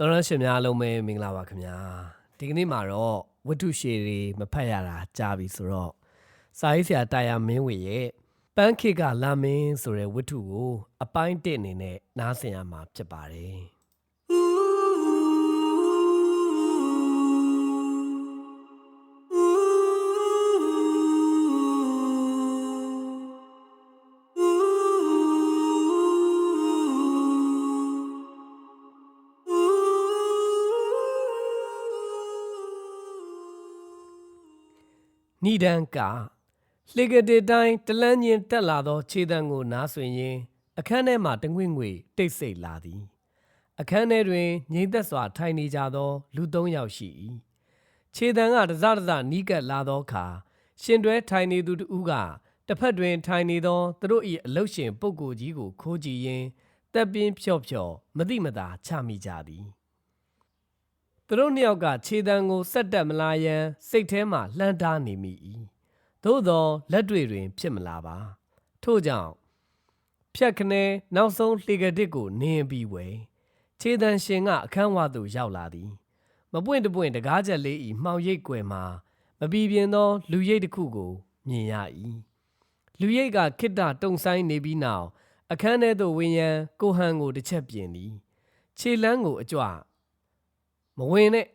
တော်ရရှင်များအားလုံးပဲမင်္ဂလာပါခင်ဗျာဒီကနေ့မှာတော့ဝတ္ထုရှည်တွေမဖတ်ရတာကြာပြီဆိုတော့စာရေးဆရာတာယာမင်းဝေရဲ့ပန်းခေကလာမင်းဆိုတဲ့ဝတ္ထုကို အပိုင်းတစ်အနေနဲ့နားဆင်ရမှာဖြစ်ပါတယ် ဏိဒံကလှေကတိတိုင်းတလန်းချင်းတက်လာသောခြေတံကိုနားဆွင်ရင်အခန်းထဲမှတငွေ့ငွေတိတ်ဆိတ်လာသည်အခန်းထဲတွင်ငြိမ်သက်စွာထိုင်နေကြသော လူသုံးယောက်ရှိ၏ခြေတံကတစတစနီးကပ်လာသောအခါရှင်တွဲထိုင်နေသူတစ်ဦးကတစ်ဖက်တွင် ထိုင်နေသောသူတို့၏အလုတ်ရှင်ပုဂ္ဂိုလ်ကြီးကိုခိုးကြည့်ရင်းတက်ပြင်းဖြော့ဖြော့မတိမတာချမိကြသည် သူတို့နှစ်ယောက်ကခြေတံကိုဆက်တက်မလာရန်စိတ်ထဲမှလှမ်းတားနေမိ၏သို့သောလက်တွေတွင် ဖြစ်မလာပါ ထို့ကြောင့်ဖြတ်ခနဲနောက်ဆုံးလှေကတစ်ကိုနင်းပြီးဝယ်ခြေတံရှင်ကအခန်းဝသို့ရောက်လာသည်မပွင့်တပွင့်တကားချက်လေးဤမှောင်ရိပ်ကွယ်မှာမပီပြင်သော လူရိပ်တစ်ခုကိုမြင်ရ၏လူရိပ်ကခိတ္တတုံဆိုင်နေပြီးနောက်အခန်းထဲသို့ဝင်ရန်ကိုဟန်ကိုတစ်ချက်ပြင်သည်ခြေလန်းကိုအကြွ မဝင်နဲ့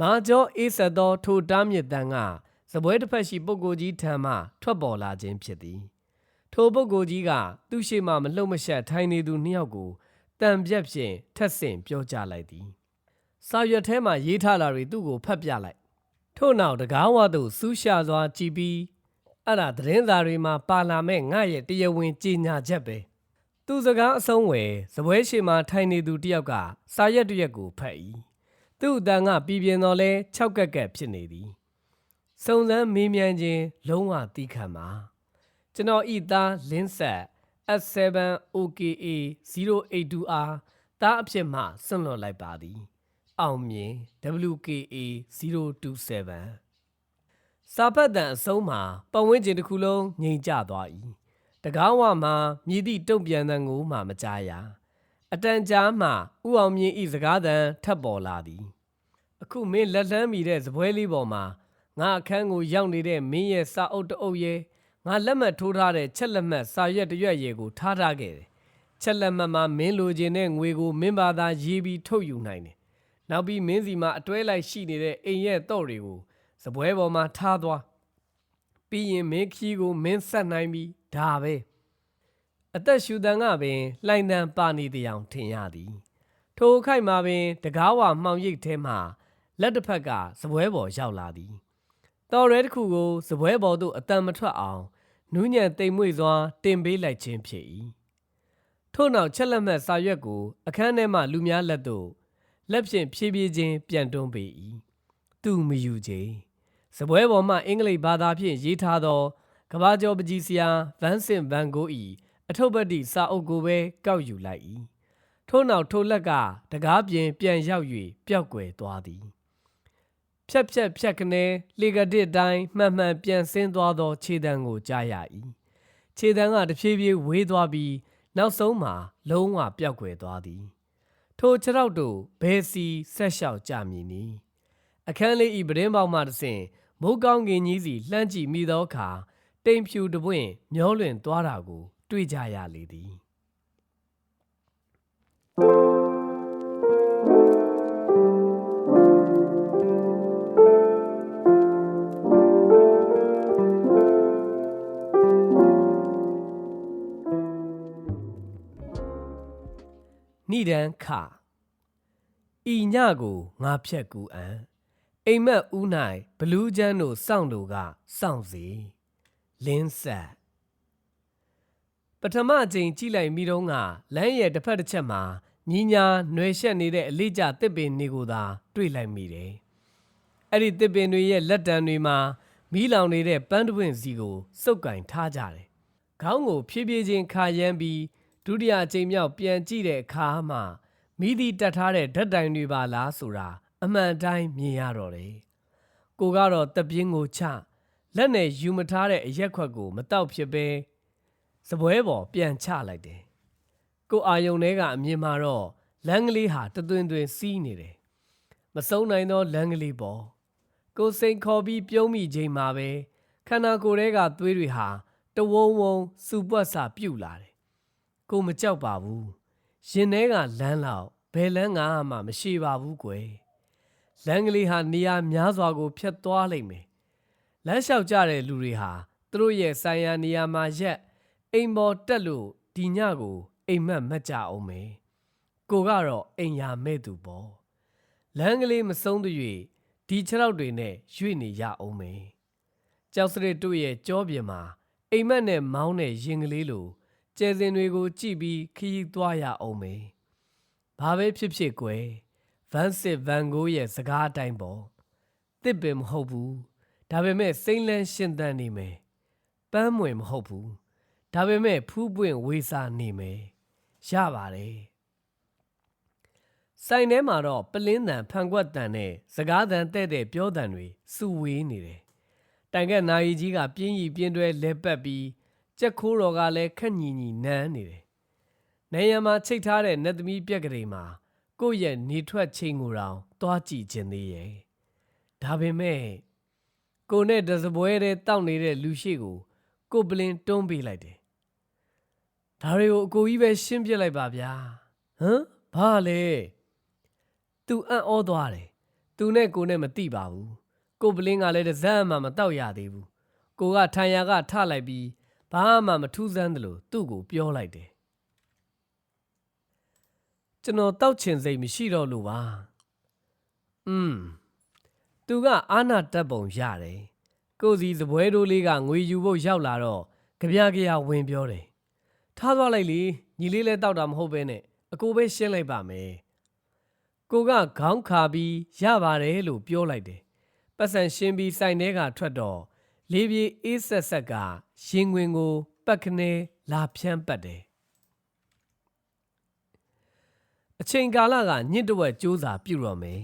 မာကျော်အေးဆက်သောထိုတားမြစ်တန်းကစပွဲတစ်ဖက်ရှိပုဂ္ဂိုလ်ကြီးထံမှထွက်ပေါ်လာခြင်းဖြစ်သည်ထိုပုဂ္ဂိုလ်ကြီးကသူ့ရှိမှမလှုပ်မရှက်ထိုင်နေသူနှစ်ယောက်ကိုတံပြက်ဖြင့်ထက်ဆင့်ပြောကြားလိုက်သည်စာရွက်ထဲမှရေးထားတာတွေသူ့ကိုဖတ်ပြလိုက်ထို့နောက်တကားဝသို့စူးရှာစွာကြည်ပြီးအဲ့ဒါသတင်းစာတွေမှာပါလာမဲ့ငါရဲ့တရားဝင်ကြေညာချက်ပဲ သူစကားအဆုံးဝယ်စပွဲရှိမှထိုင်နေသူတယောက်ကစာရက်တစ်ရက်ကိုဖတ်၏သူ့အတန်ကပြည်ပြင်းတော်လဲ၆ကက်ကက်ဖြစ်နေသည်စုံစမ်းမေးမြန်းခြင်းလုံးဝသီးခံပါကျွန်တော်ဤသားလင်းဆက် S7 OKA 082R တားအဖြစ်မှဆွန့်လွတ်လိုက်ပါသည် အောင်မြင် WKA 027စာဖတ်တန်အဆုံးမှာပတ်ဝန်းကျင်တစ်ခုလုံးငြိမ်ကျသွား၏ တကားဝမှာမြည်သည့်တုံ့ပြန်သံကိုမှမကြားရအတန်ကြားမှဥအောင်မြင့်ဤစကားသံထပ်ပေါ်လာသည် အခုမင်းလက်လန်းမိတဲ့ဇပွဲလေးပေါ်မှာငါအခန်းကိုရောက်နေတဲ့မင်းရဲ့စာအုပ်တအုပ်ရဲ့ငါလက်မှတ်ထိုးထားတဲ့ချက်လက်မှတ်စာရွက်တစ်ရွက်ရဲ့ကိုထားထားခဲ့တယ်ချက်လက်မှတ်မှာမင်းလိုချင်တဲ့ငွေကိုမင်းဘာသာရေးပြီးထုတ်ယူနိုင်တယ်နောက်ပြီးမင်းစီမှာအတွဲလိုက်ရှိနေတဲ့အိမ်ရဲ့တော့တွေကိုဇပွဲပေါ်မှာထားသွားပြီးရင်မင်းခီးကိုမင်းဆက်နိုင်ပြီ ဒါပဲအသက်ရှူတန်ကပင်လှိုင်တန်ပါနေတရားထင်ရသည်ထိုအခိုက်မှာပင်တကားဝမှောင်ရိပ်ထဲမှလက်တစ်ဖက်ကစပွဲပေါ်ရောက်လာသည်တော်ရဲတစ်ခုကိုစပွဲပေါ်သို့အတန်မထွက်အောင်နူးညံ့တိမ်မွေ့စွာတင်ပေးလိုက်ခြင်းဖြစ်၏ထို့နောက်ချက်လက်မှတ်စာရွက်ကိုအခန်းထဲမှလူများလက်သို့လက်ဖြင့်ဖြည်းဖြည်းချင်းပြန်တွန်းပေး၏သူမယူချေစပွဲပေါ်မှအင်္ဂလိပ်ဘာသာဖြင့်ရေးထားသော ကဘာကျော်ပကြီးစရာဗန်းစင်ဗန်ဂိုး၏အထုပ်ပတ်တိစာအုပ်ကိုပဲကောက်ယူလိုက်၏ထို့နောက်ထိုလက်ကတကားပြင်ပြန်ရောက်၍ပျောက်ကွယ်သွားသည်ဖြက်ဖြက်ဖြက်ကနေလေကတစ်တိုင်းမှန်မှန်ပြန်ဆင်းသွားသောခြေတံကိုကြားရ၏ခြေတံကတဖြည်းဖြည်းဝေးသွားပြီးနောက်ဆုံးမှာလုံးဝပျောက်ကွယ်သွားသည်ထိုခြေထောက်တို့ဘယ်စီဆက်လျှောက်ကြမည်နည်းအခန်းလေးဤပဒင်းပေါက်မှတစ်ဆင့်မိုးကောင်းကင်ကြီးစီလှမ်းကြည့်မိသောအခါ တိမ်ဖြူတပွင့်မျောလွင်သွားတာကို တွေ့ကြရလေသည်ဏိဒံခဤညကိုငါဖြက်ကူအံအိမ်မက်ဦး၌ဘလူးချမ်းတို့စောင့်တို့ကစောင့်စီ လင်းဆက်ပထမအချိန်ကြည့်လိုက်မိတော့ကလမ်းရဲ့တစ်ဖက်တစ်ချက်မှာညီညာနွယ်ရှက်နေတဲ့အလေးကျတစ်ပင်တွေကိုသာတွေ့လိုက်မိတယ်အဲ့ဒီတစ်ပင်တွေရဲ့လက်တံတွေမှာမီးလောင်နေတဲ့ပန်းတပွင့်စီကိုစုပ်ကင်ထားကြတယ်ခေါင်းကိုဖြည်းဖြည်းချင်းခါရမ်းပြီးဒုတိယအကြိမ်မြောက်ပြန်ကြည့်တဲ့အခါမှမိသည့်တက်ထားတဲ့ဓာတ်တိုင်တွေပါလားဆိုတာအမှန်တိုင်းမြင်ရတော့တယ်။ကိုကတော့တပြင်းကိုချ လက်နဲ့ယူမထားတဲ့အရက်ခွက်ကို မတောက်ဖြစ်ပဲစပွဲပေါ်ပြန်ချလိုက်တယ်။ကိုအာယုံထဲကအမြင်မှာတော့လမ်းကလေးဟာတသွင်သွင်စီးနေတယ်မဆုံးနိုင်သောလမ်းကလေးပေါ်ကိုစိန်ခေါ်ပြီးပြုံးမိချိန်မှာပဲခန္ဓာကိုယ်ထဲကသွေးတွေဟာတဝုံဝုံစူပွက်စာပြုတ်လာတယ်ကိုမကြောက်ပါဘူးရင်ထဲကလမ်းလောက်ဘယ်လမ်းကမှမရှိပါဘူးကွယ်လမ်းကလေးဟာနေရာများစွာကိုဖျက်သွားလိမ့်မယ် လမ်းလျှောက်ကြတဲ့လူတွေဟာသူတို့ရဲ့ဆိုင်ရာနေရာမှာရက်အိမ်ပေါ်တက်လို့ဒီညကိုအိမ်မက်မက်ကြအောင်မယ်ကိုကတော့အိမ်ယာမဲ့သူပေါ့လမ်းကလေးမဆုံးသရွေ့ဒီခြေထောက်တွေနဲ့ရွေ့နေရအောင်မယ်ကျောက်စရစ်တို့ရဲ့ကြောပြင်မှာအိမ်မက်နဲ့မောင်းတဲ့ရင်ကလေးလိုကျဲစင်တွေကိုကြည့်ပြီးခရီးသွားရအောင်မယ်ဘာပဲဖြစ်ဖြစ်ကွယ်ဗန်စစ်ဗန်ဂိုးရဲ့စကားအတိုင်းပေါ့တစ်ပင်မဟုတ်ဘူး ဒါပေမဲ့စိမ့်လန်းရှင်သန်နေမယ်ပန်းမွင်မဟုတ်ဘူးဒါပေမဲ့ဖူးပွင့်ဝေစာနေမယ်ရပါတယ်ဆိုင်ထဲမှာတော့ပလင်းတန်ဖန်ကွက်တန်နဲ့စကားတန်တဲ့တဲ့ပြောတန်တွေစုဝေးနေတယ်တိုင်ကက်နာယီကြီးကပြင်းရီပြင်းတွဲလဲပတ်ပြီးကြက်ခိုးတော်ကလည်းခက်ညီညီနန်းနေတယ်နေရံမှာချိတ်ထားတဲ့နတ်သမီးပြက်ကလေးမှာကိုယ့်ရဲ့နေထွက်ချိန်ကိုတောင်သွားကြည့်ခြင်းသေးရဲ့ဒါပေမဲ့ ကိုနဲ့တစပွဲတဲ့တောက်နေတဲ့လူရှိကို ကိုပလင်တွန်းပေးလိုက်တယ်ဒါတွေကိုအကိုကြီးပဲရှင်းပြလိုက်ပါဗျာဟမ်ဘာလဲသူအံ့ဩသွားတယ်သူနဲ့ကိုနဲ့မတိပါဘူးကိုပလင်းကလည်းတစ်စမ်းမှမတောက်ရသေးဘူးကိုကထန်ရာကထလိုက်ပြီးဘာမှမထူးဆန်းသလိုသူ့ကိုပြောလိုက်တယ်ကျွန်တော်တောက်ချင်စိတ်မရှိတော့လို့ပါอืม သူကအာနာတက်ပုံရတယ်ကိုစီစပွဲတိုးလေးကငွေယူဖို့ရောက်လာတော့ကြပြကြရဝင်ပြောတယ်ထားသွားလိုက်လေညီလေးလည်းတောက်တာမဟုတ်ပဲနဲ့အကိုပဲရှင်းလိုက်ပါမယ်ကိုကခေါင်းခါပြီးရပါတယ်လို့ပြောလိုက်တယ်ပတ်စံရှင်းပြီးစိုင်ထဲကထွက်တော့လေးပြေးအေးဆက်ဆက်ကရင်ဝင်ကိုပတ်ခနဲလာဖြန်းပတ်တယ်အချိန်ကာလကညစ်တဝက်စူးစာပြုတော့မယ်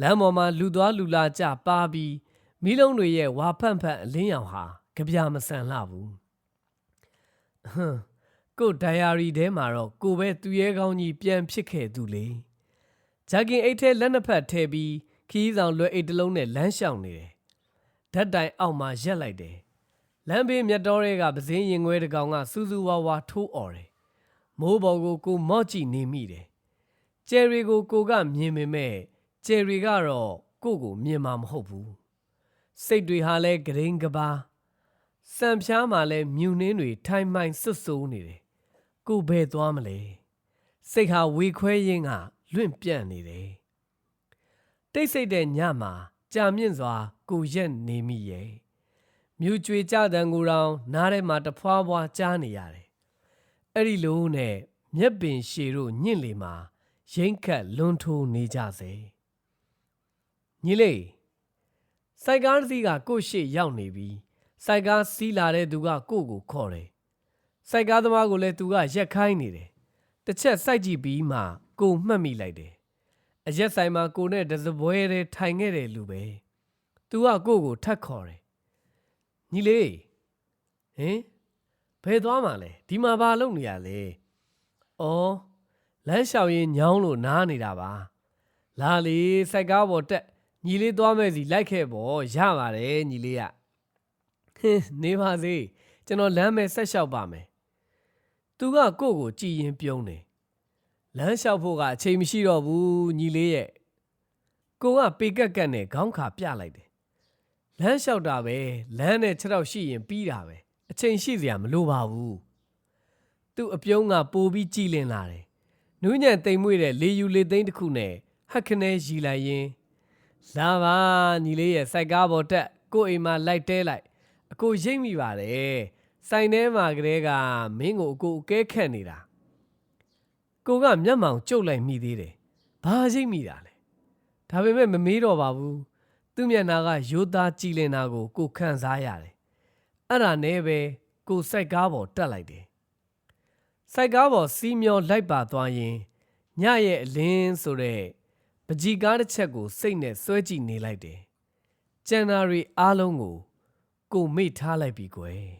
လမ်းပေါ်မှာလူသွားလူလာကြပါပြီးမိလုံးတွေရဲ့ဝါဖန့်ဖန့်အလင်းရောင်ဟာကြပြမဆန်လှဘူးဟမ်ကိုဒိုင်ယာရီထဲမှာတော့ကိုပဲသူရဲကောင်းကြီးပြန်ဖြစ်ခဲ့သူလေဂျာကင်အိတ်ထဲလက်နှစ်ဖက်ထည့်ပြီးခီးဆောင်လွယ်အိတ်တစ်လုံးနဲ့လမ်းလျှောက်နေတယ်ဓာတ်တိုင်အောက်မှာရက်လိုက်တယ်လမ်းဘေးမြတ်တော်တွေကပစင်းရင်ခွဲတကောင်ကစူးစူးဝါးဝါထိုးអော်တယ်မိုးပေါ်ကိုကိုမော့ကြည့်နေမိတယ်ကျယ်ရီကိုကိုကမြင်ပေမဲ့ ကျယ်ရီကတော့ကိုကိုမြင်မှာမဟုတ်ဘူးစိတ်တွေဟာလဲဂရင်းကပါစံဖြားမှာလဲမြူနှင်းတွေထိုင်မှိုင်ဆွတ်ဆိုးနေတယ်ကိုဘယ်သွားမလဲစိတ်ဟာဝေခွဲရင်းကလွင့်ပြန့်နေတယ်တိတ်ဆိတ်တဲ့ညမှာကြာမြင့်စွာ ကိုရက်နေမိရဲ့မြူကြွေကြတဲ့ကိုယ်တော်နားထဲမှာတဖွာဖွာကြားနေရတယ်အဲ့ဒီလိုနဲ့မျက်ပင်ရှည်တို့ညင့်လေမှာရိမ့်ခတ်လွန်ထိုးနေကြစေ ညီလေးစိုက်ကားတစ်စီးကကို့ရှေ့ရောက်နေပြီစိုက်ကားစီးလာတဲ့သူကကို့ကိုခေါ်တယ်စိုက်ကားသမားကိုလည်းသူကရက်ခိုင်းနေတယ်တစ်ချက်စိုက်ကြည့်ပြီးမှကိုမှတ်မိလိုက်တယ်အရက်ဆိုင်မှာကိုနဲ့တစပွဲတဲ့ထိုင်ခဲ့တယ်လူပဲသူကကိုကိုထတ်ခေါ်တယ်ညီလေးဟင်ဘယ်သွားမှလဲဒီမှာဘာလုပ်နေရလဲအော်လမ်းလျှောက်ရင်ညောင်းလို့နားနေတာပါလာလေစိုက်ကားပေါ်တက် ညီလေးသွားမဲ့စီလိုက်ခဲ့ပေါ့ရပါတယ်ညီလေးကဟင်းနေပါစေကျွန်တော်လမ်းမဲ့ဆက်လျှောက်ပါမယ်သူကကိုကိုကြည်ရင်ပြုံးတယ်လမ်းလျှောက်ဖို့ကအချိန်မရှိတော့ဘူးညီလေးရဲ့ကိုကပေကက်ကက်နဲ့ခေါင်းခါပြလိုက်တယ်လမ်းလျှောက်တာပဲလမ်းနဲ့ခြေထောက်ရှိရင်ပြီးတာပဲအချိန်ရှိစရာမလိုပါဘူးသူ့အပြုံးကပိုပြီးကြည်လင်လာတယ်နူးညံ့တိမ်မွေ့တဲ့လေယူလေသိန်းတစ်ခုနဲ့ဟက်ခနဲရီလိုက်ရင် လာပါညီလေးရဲ့စိုက်ကားပေါ်တက်ကို့အိမ်မှာလိုက်တဲလိုက်အကိုရိတ်မိပါတယ်ဆိုင်ထဲမှာကလေးကမင်းကိုအကိုအကဲခတ်နေတာကိုကမျက်မှောင်ကျုပ်လိုက်မိသေးတယ်ဘာရိတ်မိတာလဲဒါပေမဲ့မမေးတော့ပါဘူးသူ့မျက်နှာကရိုးသားကြည်လင်တာကိုကိုခံစားရတယ်အဲ့ဒါနဲ့ပဲကိုစိုက်ကားပေါ်တက်လိုက်တယ်စိုက်ကားပေါ်စီးမျောလိုက်ပါသွားရင်ညရဲ့အလင်းဆိုတဲ့ ပကြီကားတစ်ချက်ကိုစိတ်နဲ့စွဲကြည့်နေလိုက်တယ်။ကျန်နာရီအားလုံးကို ကိုမေ့ထားလိုက်ပြီကွယ်။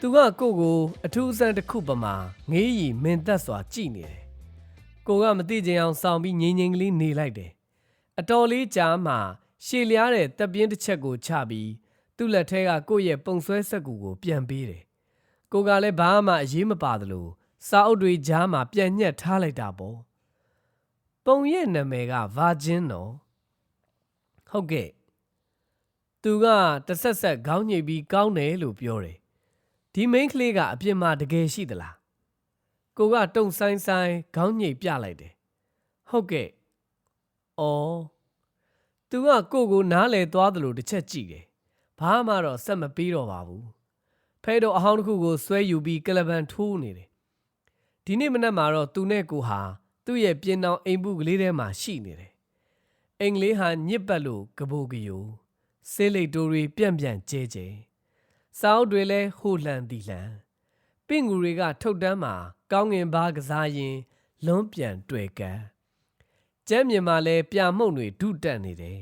သူကကိုကိုအထူးအဆန်းတစ်ခုပမာငေးရီမင်သက်စွာကြည့်နေတယ်။ကိုကမသိချင်အောင်ဆောင်ပြီးငြိမ်ငြိမ်ကလေးနေလိုက်တယ် အတော်လေးကြာမှရှည်လျားတဲ့တပ်ပြင်းတစ်ချက်ကိုချပြီးသူ့လက်ထဲကကိုယ့်ရဲ့ပုံဆွဲစက်ကူကိုပြန်ပေးတယ်ကိုကလည်းဘာမှအရေးမပါသလိုစာအုပ်တွေကြားမှာပြန်ညှက်ထားလိုက်တာပေါ့ပုံရဲ့နာမည်ကဗာဂျင်းနော်ဟုတ်ကဲ့သူကတစ်ဆက်ဆက်ခေါင်းညိတ်ပြီးကောင်းတယ်လို့ပြောတယ်ဒီမိန်းကလေးကအပြင်မှာတကယ်ရှိသလားကိုကတုံဆိုင်ဆိုင်ခေါင်းညိတ်ပြလိုက်တယ်ဟုတ်ကဲ့ အော်သူကကိုကိုနားလေသွားသလိုတစ်ချက်ကြည့်တယ်ဘာမှတော့ဆက်မပြီးတော့ပါဘူးဖဲတော့အဟောင်းတစ်ခုကိုဆွဲယူပြီးကလပန်ထိုးနေတယ်ဒီနေ့မနက်မှာတော့သူနဲ့ကိုဟာသူ့ရဲ့ပြင်းအောင်အိမ်ပုကလေးထဲမှာရှိနေတယ်အင်္ဂလိပ်ဟာညစ်ပတ်လို့ကဘိုကယိုဆေးလိတ်တိုးတွေပြန့်ပြန့်ကျဲကျဲစောက်တွေလဲဟိုလှန်တီလှန်ပင့်ငူတွေကထုတ်တန်းမှာကောင်းငင်ဘားကစားရင်လွန်းပြန်တွေ့ကန် ကျမ်းမြင်မှာလဲပြမှုန့်တွေဒုတက်နေတယ်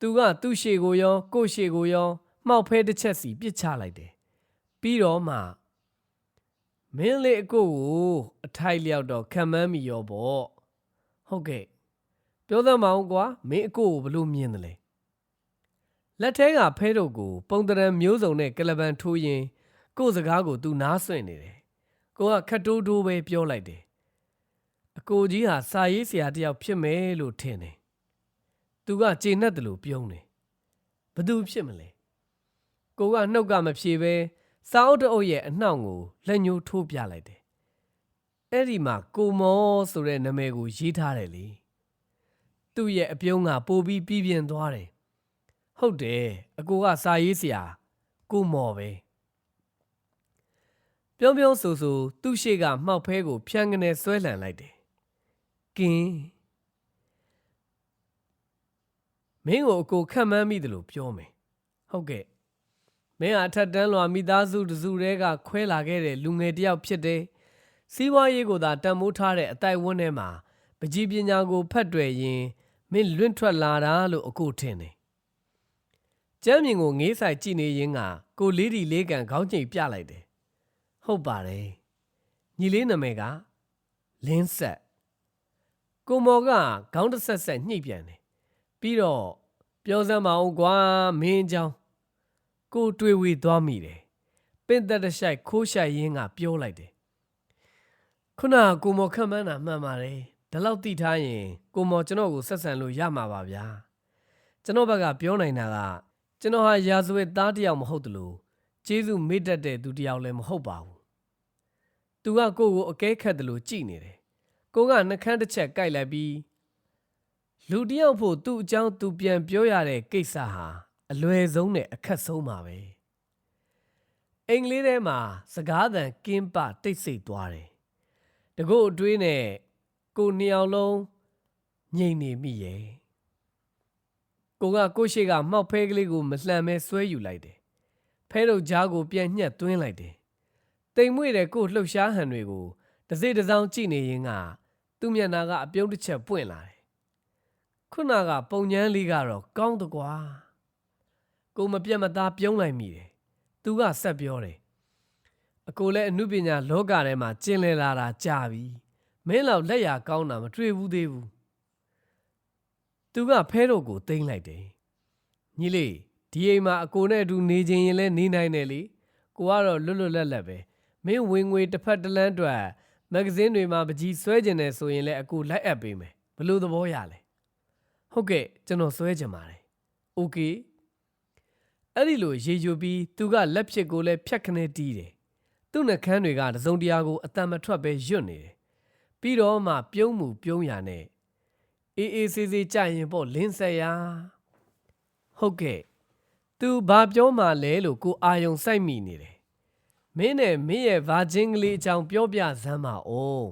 သူကသူ့ရှေကိုရော ကို့ရှေကိုရောမှောက်ဖဲတစ်ချက်စီပစ်ချလိုက်တယ်ပြီးတော့မှမင်းလေးအကိုကိုအထိုက်လျောက်တော့ခံမမ်းမိရောပေါ့ဟုတ်ကဲ့ပြောသမောင်ကွာမင်းအကိုကိုဘလို့မြင်တယ်လဲလက်ထဲကဖဲတို့ကို ပုံတရံမျိုးစုံနဲ့ကလပန်ထိုးရင်ကို့စကားကိုသူနားဆွင့်နေတယ်ကိုကခတ်တိုးတိုးပဲပြောလိုက်တယ် အကိုကြီးဟာစာရေးဆရာတယောက်ဖြစ်မယ်လို့ထင်တယ်သူကကျေနပ်တယ်လို့ပြောနေဘသူဖြစ်မလဲကိုကနှုတ်ကမဖြေပဲစာအုပ်တအုပ်ရဲ့အနှောင့်ကိုလက်ညှိုးထိုးပြလိုက်တယ်အဲ့ဒီမှာကိုမောဆိုတဲ့နာမည်ကိုရေးထားတယ်လေသူ့ရဲ့အပြုံးကပိုပြီးပြင်းပြင်းသွားတယ်ဟုတ်တယ်အကိုကစာရေးဆရာကိုမော်ပဲပြုံးပြုံးဆူဆူသူ့ရှိကမှောက်ဖဲကိုဖြန်းကနေဆွဲလန်လိုက်တယ် ကင်းမင်းကိုအကိုခံမှန်းမိတယ်လို့ပြောမယ်ဟုတ်ကဲ့မင်းဟာအထက်တန်းလွာမိသားစုတစုတည်းကခွဲလာခဲ့တဲ့လူငယ်တစ်ယောက်ဖြစ်တယ်စီးပွားရေးကိုသာတန်မိုးထားတဲ့အတိုက်ဝန်းထဲမှာပကြီးပညာကိုဖတ်တွယ်ရင်မင်းလွင့်ထွက်လာတာလို့အကိုထင်တယ်ကျမ်းမြင်ကိုငေးဆိုင်ကြည့်နေရင်းကကိုလေးဒီလေးကန်ခေါင်းကျိတ်ပြလိုက်တယ်ဟုတ်ပါတယ်ညီလေးနာမည်ကလင်းဆက် ကိုမော်ကခေါင်းတစ်ဆက်ဆက်ညှိပြန်တယ်ပြီးတော့ပြောစမ်းမအောင်ကွာမင်းအကြောင်းကိုတွေ့ဝေသွားမိတယ်ပင့်သက်တရှိုက်ခိုးရှိုက်ရင်းကပြောလိုက်တယ်ခုနကကိုမော်ခန့်မှန်းတာမှန်ပါတယ်ဒါလောက်သိထားရင်ကိုမော်ကျွန်တော်ကိုဆက်ဆံလို့ရမှာပါဗျာကျွန်တော်ဘက်ကပြောနိုင်တာကကျွန်တော်ဟာရာဇဝတ်သားတယောက်မဟုတ်တလို့ကျေးဇူးမေ့တတ်တဲ့သူတယောက်လည်းမဟုတ်ပါဘူးသူကကိုယ့်ကိုအကဲခတ်တယ်လို့ကြည်နေတယ် ကိုကနှကန်းတစ်ချက်ကြိုက်လိုက်ပြီးလူတစ်ယောက်ဖို့သူ့အကြောင်းသူပြန်ပြောရတဲ့ကိစ္စဟာအလွယ်ဆုံးနဲ့အခက်ဆုံးပါပဲအင်္ဂလိပ်ထဲမှာစကားသံကင်းပတိတ်ဆိတ်သွားတယ်တကုတ်အတွေးနဲ့ကိုနှစ်ယောက်လုံးငြိမ်နေမိရဲ့ကိုကကိုရှိကမှောက်ဖဲကလေးကိုမလှန်မဲဆွဲယူလိုက်တယ်ဖဲတို့ကြားကိုပြန်ညှက်သွင်းလိုက်တယ်တိမ်မွေ့တဲ့ကိုလှုပ်ရှားဟန်တွေကို တစိတစောင်းကြည့်နေရင်ကသူ့မျက်နှာကအပြုံးတစ်ချက်ပွင့်လာတယ်ခုနကပုံညမ်းလေးကတော့ကောင်းတကွာကိုမပြတ်မသားပြုံးလိုက်မိတယ်သူကဆက်ပြောတယ်အကိုလည်းအမှုပညာလောကထဲမှာကျင်လည်လာတာကြာပြီမင်းလောက်လက်ရကောင်းတာမတွေ့ဘူးသေးဘူးသူကဖဲတော့ကိုတိမ့်လိုက်တယ်ညီလေးဒီအိမ်မှာအကိုနဲ့အတူနေခြင်းရင်လည်းနေနိုင်တယ်လေကိုကတော့လွတ်လွတ်လပ်လပ်ပဲမင်းဝင်ငွေတစ်ဖက်တစ်လမ်းအတွက် မဂ္ဂဇင်းတွေမှာပကြီးဆွဲကျင်တယ်ဆိုရင်လည်းအကိုလိုက်အပ်ပေးမယ်ဘလို့သဘောရလဲဟုတ်ကဲ့ကျွန်တော်ဆွဲကျင်ပါတယ်โอเคအဲ့ဒီလိုရေယူပြီးသူကလက်ဖြစ်ကိုလည်းဖြတ်ခနဲတီးတယ်သူ့နှကန်းတွေကတစုံတရာကိုအတန်မထွက်ပဲယွတ်နေတယ်ပြီးတော့မှပြုံးမှုပြုံးရနဲ့အေးအေးဆေးဆေးကြရင်ပေါ့လင်းဆက်ရဟုတ်ကဲ့သူဘာပြောမှလဲလို့ကိုအာယုံစိုက်မိနေတယ် မင်းနဲ့မင်းရဲ့ virgin ကလေးအကြောင်းပြောပြစမ်းပါဦး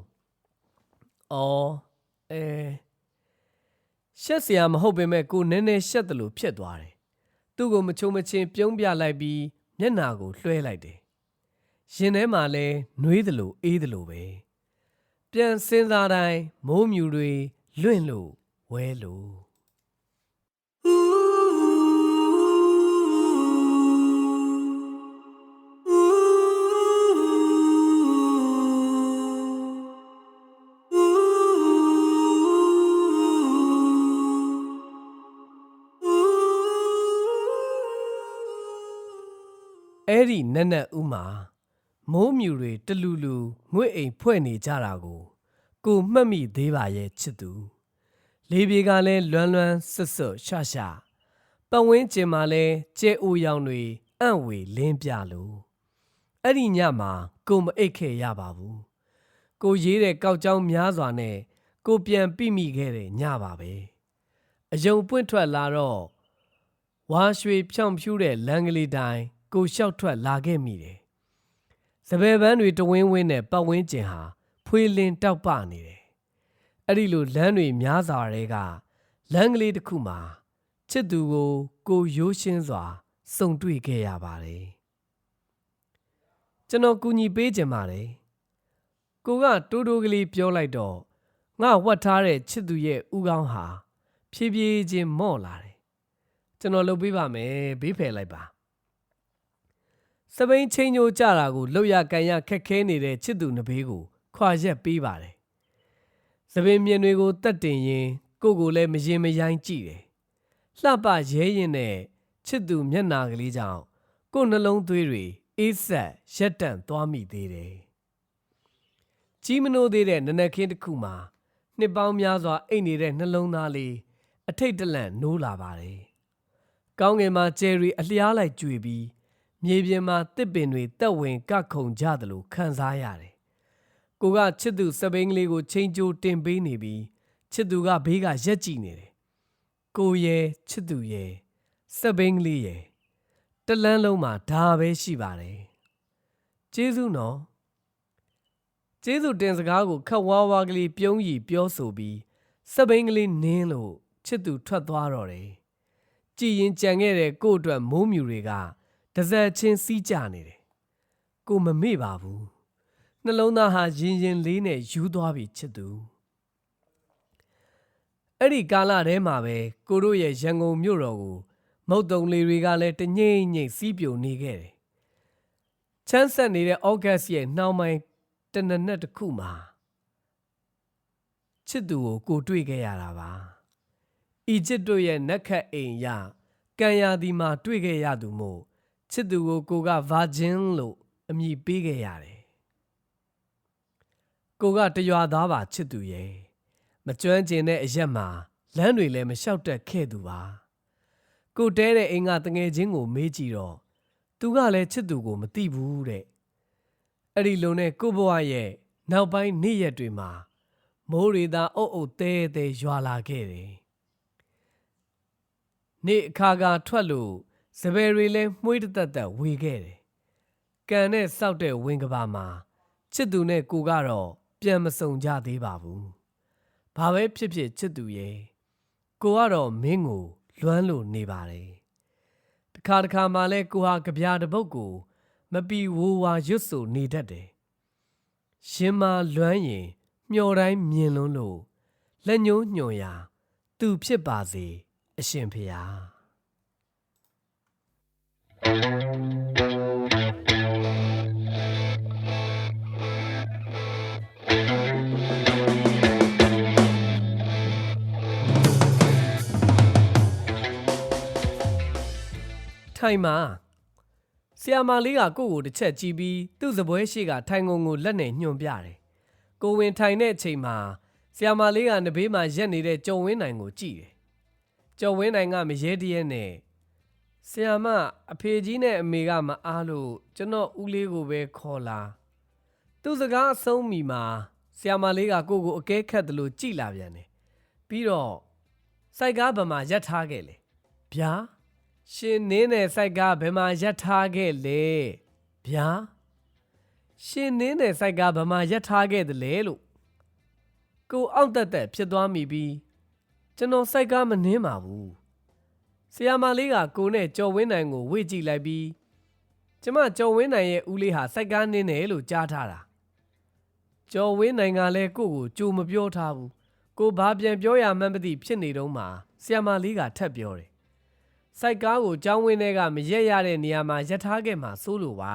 ။အော်အဲရှက်စရာမဟုတ်ပေမဲ့ကိုနည်းနည်းရှက်တယ်လို့ဖြစ်သွားတယ်။သူ့ကိုမချုံမချင်းပြုံးပြလိုက်ပြီးမျက်နာကိုလွှဲလိုက်တယ်။ရင်ထဲမှာလဲနှွေးတယ်လို့အေးတယ်လို့ပဲ။ပြန်စင်းစားတိုင်းမိုးမြူတွေလွင့်လို့ဝဲလို့ အဲ့ဒီနက်နက်ဦးမှာမိုးမြူတွေတလူလူငွေ့အိမ်ဖွဲ့နေကြတာကို ကိုမှတ်မိသေးပါရဲ့ချစ်သူလေပြေကလည်းလွမ်းလွမ်းဆွတ်ဆွတ်ရှာရှာပတ်ဝန်းကျင်မှာလည်းကျဲအိုရောင်တွေအံ့ဝေလင်းပြလို့အဲ့ဒီညမှာကိုမအိတ်ခဲ့ရပါဘူးကိုရေးတဲ့ကောက်ကြောင်းများစွာနဲ့ကိုပြန်ပြိမိခဲ့တဲ့ညပါပဲအယုံပွင့်ထွက်လာတော့ဝါရွှေဖြောင့်ဖြူးတဲ့လမ်းကလေးတိုင်း ကိုလျှောက်ထွက်လာခဲ့မိတယ်စပယ်ပန်းတွေတဝင်းဝင်းနဲ့ပတ်ဝန်းကျင်ဟာဖွေးလင်းတောက်ပနေတယ်အဲ့ဒီလိုလမ်းတွေများစွာတွေကလမ်းကလေးတစ်ခုမှာချစ်သူကို ကိုရိုးရှင်းစွာစုံတွေ့ခဲ့ရပါတယ်ကျွန်တော်ကူညီပေးခြင်းပါတယ်ကိုကတိုးတိုးကလေးပြောလိုက်တော့ငါဝတ်ထားတဲ့ချစ်သူရဲ့ဥကောင်းဟာဖြည်းဖြည်းချင်းမော့လာတယ်ကျွန်တော်လုပ်ပေးပါမယ်ဘေးဖယ်လိုက်ပါ စပိန်ချင်းညိုကြတာကိုလောက်ရကန်ရခက်ခဲနေတဲ့ချစ်သူနှစ်ဘေးကိုခွာရက်ပေးပါတယ်သပင်မြင်တွေကိုတက်တင်ရင်ကိုကိုလည်းမရင်မရိုင်းကြည့်တယ်။လှပရဲရင်နဲ့ချစ်သူမျက်နာကလေးကြောင့်ကိုယ်နှလုံးသွေးတွေအေးဆက်ရက်တန့်သွားမိသေးတယ်။ကြီးမနိုးသေးတဲ့နနက်ခင်းတစ်ခုမှာနှစ်ပေါင်းများစွာအိတ်နေတဲ့နှလုံးသားလေးအထိတ်တလန့်နိုးလာပါတယ်။ကောင်းငင်မှာကျယ်ရီအလျားလိုက်ကြွေပြီး မြေပြင်မှာတစ်ပင်တွေတက်ဝင်ကခုန်ကြသလိုခံစားရတယ်။ကိုကချစ်သူစပိန်ကလေးကိုချိန်ကြိုတင်ပေးနေပြီးချစ်သူကဘေးကရက်ကြည့်နေတယ်။ကိုရဲ့ချစ်သူရဲ့စပိန်ကလေးရဲ့တလန်းလုံးမှာဒါပဲရှိပါတယ်။ကျေးဇူးနော်။ကျေးဇူးတင်စကားကိုခက်ဝါးဝါကလေးပြုံးရီပြောဆိုပြီးစပိန်ကလေးနင်းလို့ချစ်သူထွက်သွားတော့တယ်။ကြည်ရင်ကြံခဲ့တဲ့ကို့အတွက်မိုးမြူတွေက တစက်ချင်းစီးကြနေတယ်။ကိုမမေ့ပါဘူး။နှလုံးသားဟာရင်ရင်လေးနဲ့ယူသွားပြီချစ်သူအဲ့ဒီကာလထဲမှာပဲကိုတို့ရဲ့ရန်ကုန်မြို့တော်ကိုမုတ်တုံလေးတွေကလည်းတငိမ့်ငိမ့်စီးပြိုနေခဲ့တယ်ချမ်းဆက်နေတဲ့ဩဂတ်စ်ရဲ့နှောင်းပိုင်းတနနက်တစ်ခုမှာချစ်သူကိုကိုတွေ့ခဲ့ရတာပါအီဂျစ်တို့ရဲ့နက်ခတ်အိမ်ရကန်ယာဒီမှာတွေ့ခဲ့ရသူမို့ ချစ်သူကိုကိုကဗာဂျင်လို့အမည်ပေးခဲ့ရတယ်ကိုကတရွာသားပါချစ်သူရဲ့မကျွမ်းကျင်တဲ့အရက်မှာလမ်းတွေလည်းမလျှောက်တတ်ခဲ့သူပါကိုတဲတဲ့အိမ်ကတငယ်ချင်းကိုမေးကြည့်တော့သူကလည်းချစ်သူကိုမသိဘူးတဲ့အဲ့ဒီလိုနဲ့ကိုဘွားရဲ့နောက်ပိုင်းနေ့ရက်တွေမှာမိုးရီသာအုပ်အုပ်တဲတဲရွာလာခဲ့တယ်နေ့အခါကထွက်လို့ စပယ်တွေလည်းမှုေးတသက်သက်ဝေခဲ့တယ်ကန်နဲ့စောက်တဲ့ဝင်းကဘာမှာချစ်သူနဲ့ကိုကတော့ပြန်မစုံကြသေးပါဘူး။ဘာပဲဖြစ်ဖြစ်ချစ်သူရဲ့ကိုကတော့မင်းကိုလွမ်းလို့နေပါတယ်။တခါတခါမှလဲကိုဟာကြပြားတစ်ပုတ်ကို မပီဝိုးဝါရွတ်ဆိုနေတတ်တယ်။ရှင်မလွမ်းရင်မျောတိုင်းမြင်လွန်းလို့လက်ညှိုးညွှန်ရာ သူဖြစ်ပါစေ အရှင်ဖေဟာ။ ထိုင်မှာဆရာမလေးကကိုယ့်ကိုတစ်ချက်ကြည့်ပြီးသူ့စပွဲရှိကထိုင်ကုန်ကိုလက်နဲ့ညွှန်ပြတယ်။ကိုဝင်ထိုင်တဲ့အချိန်မှာဆရာမလေးကနဘေးမှာရက်နေတဲ့ကျော်ဝင်းနိုင်ကိုကြည့်တယ်။ကျော်ဝင်းနိုင်ကမရဲတရဲနဲ့ ဆရာမအဖေကြီးနဲ့အမေကမအားလို့ကျွန်တော်ဦးလေးကိုပဲခေါ်လာ။သူ့စကားအဆုံးမီမှာဆရာမလေးကကိုယ့်ကိုအကဲခတ်တယ်လို့ကြည်လာပြန်တယ်။ပြီးတော့စိုက်ကားဗမာရက်ထားခဲ့လေ။ဗျာရှင်နင်းတဲ့စိုက်ကဘယ်မှာရက်ထားခဲ့လဲဗျာရှင်နင်းတဲ့စိုက်ကဘယ်မှာရက်ထားခဲ့တယ်လဲလို့ကိုအောင့်တက်တက်ဖြစ်သွားမိပြီးကျွန်တော်စိုက်ကမနှင်းပါဘူး ဆီယာမလေးကကိုနဲ့ကြော်ဝင်းနိုင်ကိုဝေ့ကြည့်လိုက်ပြီးကျမကြော်ဝင်းနိုင်ရဲ့ဦးလေးဟာစိုက်ကားနင်းတယ်လို့ကြားထားတာကြော်ဝင်းနိုင်ကလည်းကိုကိုကြိုမပြောထားဘူးကိုဘာပြန်ပြောရမှန်းမသိဖြစ်နေတော့မှဆီယာမလေးကထပ်ပြောတယ်စိုက်ကားကိုကျောင်းဝင်းထဲကမရက်ရတဲ့နေရာမှာရက်ထားခဲ့မှာစိုးလို့ပါ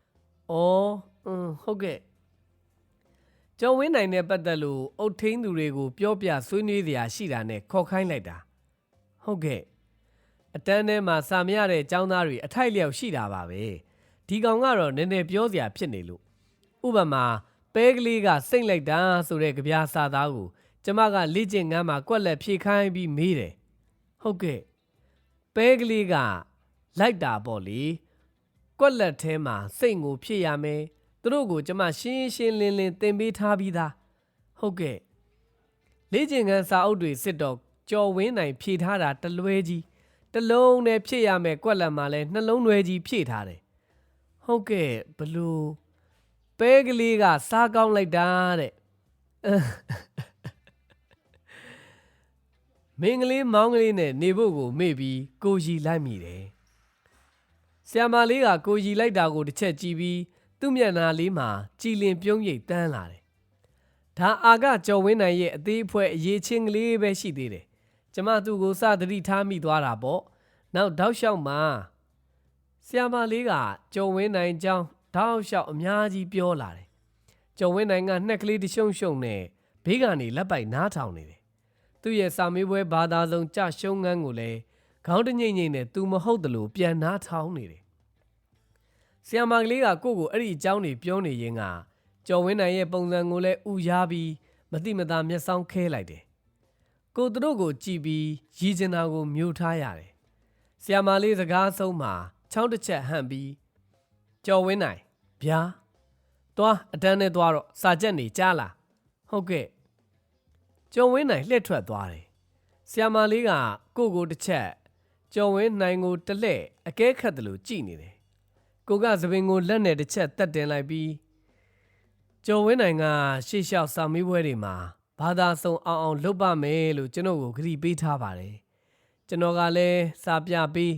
။အော်อืมဟုတ်ကဲ့။ကျောင်းဝင်းနိုင်နဲ့ပတ်သက်လို့အုတ်ထင်းသူတွေကိုပြောပြဆွေးနွေးစရာရှိတာနဲ့ခေါ်ခိုင်းလိုက်တာ။ဟုတ်ကဲ့။ အတန်းထဲမှာစာမရတဲ့ကျောင်းသားတွေအထိုက်လျောက်ရှိတာပါပဲ။ဒီကောင်ကတော့နည်းနည်းပြောစရာဖြစ်နေလို့ဥပမာပဲကလေးကစိတ်လိုက်တာဆိုတဲ့ကြပြာစာသားကိုကျမကလေ့ကျင့်ငန်းမှာကွက်လက်ဖြည့်ခိုင်းပြီးမေးတယ်ဟုတ်ကဲ့ပဲကလေးကလိုက်တာပေါ့လေကွက်လက်ထဲမှာစိတ်ကိုဖြည့်ရမယ်သူတို့ကိုကျမရှင်းရှင်းလင်းလင်းသင်ပေးထားပြီးသားဟုတ်ကဲ့လေ့ကျင့်ခန်းစာအုပ်တွေစစ်တော့ကြော်ဝင်းနိုင်ဖြည့်ထားတာတလွဲကြီး တစ်လုံးနဲ့ဖြည့်ရမယ်ကွက်လက်မှာလဲနှလုံးသွဲကြီးဖြည့်ထားတယ်ဟုတ်ကဲ့ဘလို့ပဲကလေးကစားကောင်းလိုက်တာတဲ့မင်းကလေးမောင်းကလေးနဲ့နေဖို့ကိုမေ့ပြီးကိုရီလိုက်မိတယ်ဆ iam မလေးကကိုရီလိုက်တာကိုတစ်ချက်ကြည့်ပြီးသူ့မျက်နှာလေးမှာကြည်လင်ပြုံးရိပ်တန်းလာတယ်ဒါအာကကြော်ဝင်းနိုင်ရဲ့အသေးအဖွဲအရေးချင်းကလေးပဲရှိသေးတယ် ကျမသူ့ကိုစသတိထားမိသွားတာပေါ့နောက်တောက်လျှောက်မှာဆ iam မလေးကကြော်ဝင်းနိုင်ကြောင်းတောက်လျှောက်အများကြီးပြောလာတယ်ကြော်ဝင်းနိုင်ကနှက်ကလေးတရှုံရှုံနဲ့ဘေးကနေလက်ပိုက်နားထောင်နေတယ်သူ့ရဲ့စာမေးပွဲဘာသာဆုံးကြရှုံးငန်းကိုလည်းခေါင်းတငိမ့်ငိမ့်နဲ့သူမဟုတ်တယ်လို့ပြန်နားထောင်နေတယ်ဆီယမ်မာကလေးကကိုယ့်ကိုအဲ့ဒီအကြောင်းတွေပြောနေရင်းကကျော်ဝင်းနိုင်ရဲ့ပုံစံကိုလည်းဥရားပြီးမတိမသားမျက်စောင်းခဲလိုက်တယ် ကိုသူတို့ကိုကြည်ပြီးရည်ကျင်တာကိုမြူထားရတယ်ဆီယမ်မာလေးစကားဆုံးမှာချောင်းတစ်ချက်ဟန့်ပြီးကျော်ဝင်းနိုင်ဗျာသွားအတန်းနဲ့သွားတော့စာချက်နေကြားလားဟုတ်ကဲ့ကျော်ဝင်းနိုင်လှည့်ထွက်သွားတယ်ဆီယမ်မာလေးကကိုကိုတစ်ချက်ကျော်ဝင်းနိုင်ကိုတစ်လှည့်အကဲခတ်တယ်လို့ကြည်နေတယ်ကိုကသပင်ကိုလက်နဲ့တစ်ချက်တက်တင်လိုက်ပြီးကျော်ဝင်းနိုင်ကရှေ့လျှောက်စာမေးပွဲတွေမှာ ဘာသာစုံအောင်အောင်လုပ်ပါမယ်လို့ကျွန်တော်ကိုဂရုပေးထားပါတယ်ကျွန်တော်ကလည်းစာပြပေး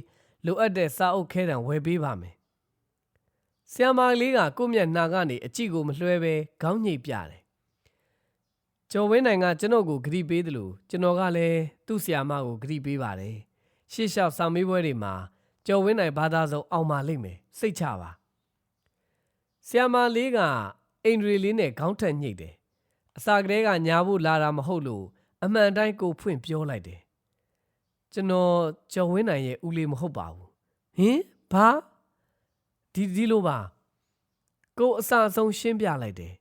လိုအပ်တဲ့စာအုပ်ခဲတံဝယ်ပေးပါမယ်ဆ iam မာလေးကကိုယ့်မျက်နှာကနေအကြည့်ကိုမလွှဲပဲခေါင်းညိတ်ပြတယ်ကျော်ဝင်းနိုင်ကကျွန်တော်ကိုဂရိပေးတယ်လို့ကျွန်တော်ကလည်းသူ့ဆရာမကိုဂရိပေးပါတယ်ရှေ့လျှောက်စာမေးပွဲတွေမှာကျော်ဝင်းနိုင်ဘာသာဆုံးအောင်ပါလိမ့်မယ်စိတ်ချပါဆရာမလေးကအိန္ဒြေလေးနဲ့ခေါင်းထက်ညှိတ်တယ် အစာကလေးကညာဖို့လာတာမဟုတ်လို့အမှန်တိုင်းကိုဖွင့်ပြောလိုက်တယ်ကျွန်တော်ကျော်ဝင်းနိုင်ရဲ့ဦးလေးမဟုတ်ပါဘူးဟင်ဘာဒီဒီလိုပါကိုအစာဆုံးရှင်းပြလိုက်တယ်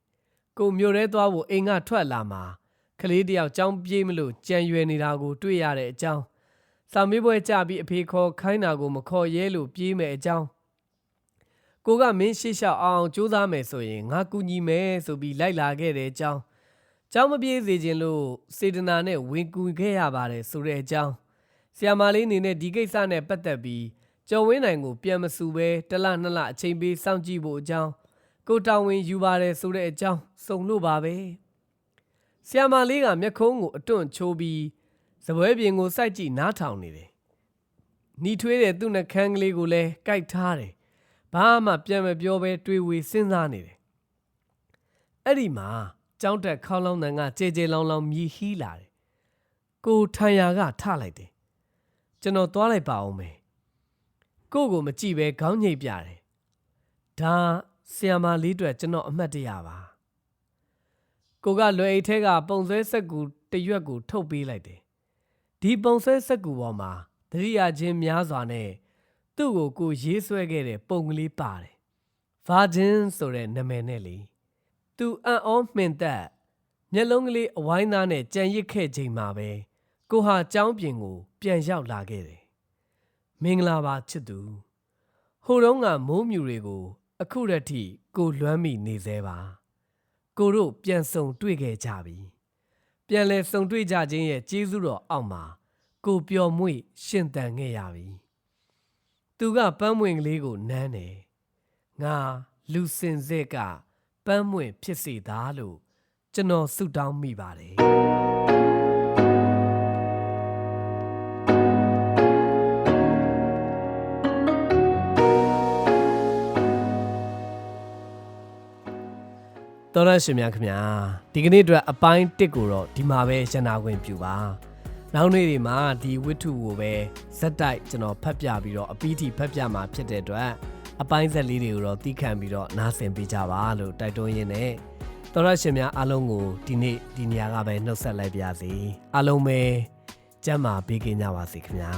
ကိုမျိုးရဲသွားဖို့အိမ်ကထွက်လာမှာကလေးတယောက်ကြောင်းပြေးမလို့ကြံရွယ်နေတာကို တွေ့ရတဲ့အကြောင်းစာမေးပွဲကြပြီးအဖေခေါ်ခိုင်းတာကိုမခေါ်ရဲလို့ပြေးမယ်အကြောင်းကိုကမင်းရှေ့လျှောက်အောင်ကြိုးစားမယ်ဆိုရင်ငါကူညီမယ်ဆိုပြီးလိုက်လာခဲ့တဲ့အကြောင်း ကျောင်းမပြေးစေခြင်းလို့စေတနာနဲ့ဝင်ကူခဲ့ရပါတယ်ဆိုတဲ့အကြောင်းဆီယာမာလေးအနေနဲ့ဒီကိစ္စနဲ့ပတ်သက်ပြီးကျော်ဝင်းနိုင်ကိုပြန်မဆူပဲတစ်လနှစ်လအချိန်ပေးစောင့်ကြည့်ဖို့အကြောင်းကိုတောင်ဝင်ယူပါတယ်ဆိုတဲ့အကြောင်းစုံလို့ပါပဲဆီယာမာလေးကမျက်ခုံးကိုအတွန့်ချိုးပြီးစပွဲပြင်ကိုစိုက်ကြည့်နားထောင်နေတယ်။နီထွေးတဲ့သူ့နှကန်းကလေးကိုလည်းကြိုက်ထားတယ်။ဘာမှပြန်မပြောဘဲတွေးဝေစဉ်းစားနေတယ်။အဲ့ဒီမှာ ကြောင်းတက်ခေါင်းလောင်းတန်ကကြဲကြဲလောင်းလောင်းမြည်ဟီးလာတယ်။ကိုထန်ရာကထလိုက်တယ်။ကျွန်တော်သွားလိုက်ပါအောင်မယ်။ကိုကိုမကြည့်ပဲခေါင်းညိတ်ပြတယ်။ဒါဆီယမာလေးအတွက်ကျွန်တော်အမှတ်တရပါ။ကိုကလွယ်အိတ်ထဲကပုံဆွဲဆက်ကူတရွက်ကိုထုတ်ပေးလိုက်တယ်ဒီပုံဆွဲစက်ကူပေါ်မှာတရိယာချင်းများစွာနဲ့သူ့ကိုကိုရေးဆွဲခဲ့တဲ့ပုံကလေးပါတယ်။ Virgin ဆိုတဲ့နာမည်နဲ့လေ။ သူအံ့ဩမှင်သက်မျက်လုံးကလေးအဝိုင်းသားနဲ့ကြံရစ်ခဲ့ချိန်မှာပဲကိုဟာကြောင်းပြင်ကို ပြန်ရောက်လာခဲ့တယ်။မင်္ဂလာပါချစ်သူ။ဟိုတုန်းကမိုးမြူတွေကို အခုတည်းထိကိုလွမ်းမိနေသေးပါ။ကိုတို့ပြန်ဆုံတွေ့ခဲ့ကြပြီ။ပြန်လဲစုံတွေ့ကြခြင်းရဲ့ကျေးဇူးတော်အောက်မှာကိုပျော်မွေ့ရှင်သန်ခဲ့ရပြီသူကပန်းမွင့်ကလေးကိုနမ်းတယ်ငါလူစင်စစ်က ပန်းမွင့်ဖြစ်စေသားလို့ကျွန်တော်ဆုတောင်းမိပါတယ်တော်ရရှင်များခင်ဗျာဒီကနေ့အတွက်အပိုင်း1ကိုတော့ဒီမှာပဲရန်နာခွင့်ပြုပါနောက်နေ့တွေမှာဒီဝတ္ထုကိုပဲဇက်တိုက်ကျွန်တော်ဖတ်ပြပြီးတော့အပီးတီဖတ်ပြမှာဖြစ်တဲ့အတွက် အပိုင်းဇက်လေးတွေကိုတော့တီးခံပြီးတော့နားဆင်ပေးကြပါလို့တိုက်တွန်းရင်းနဲ့တော်ရရှင်များအားလုံးကိုဒီနေ့ဒီနေရာကပဲနှုတ်ဆက်လိုက်ပါစေအားလုံးပဲကျမ်းမာပေးကြပါစေခင်ဗျာ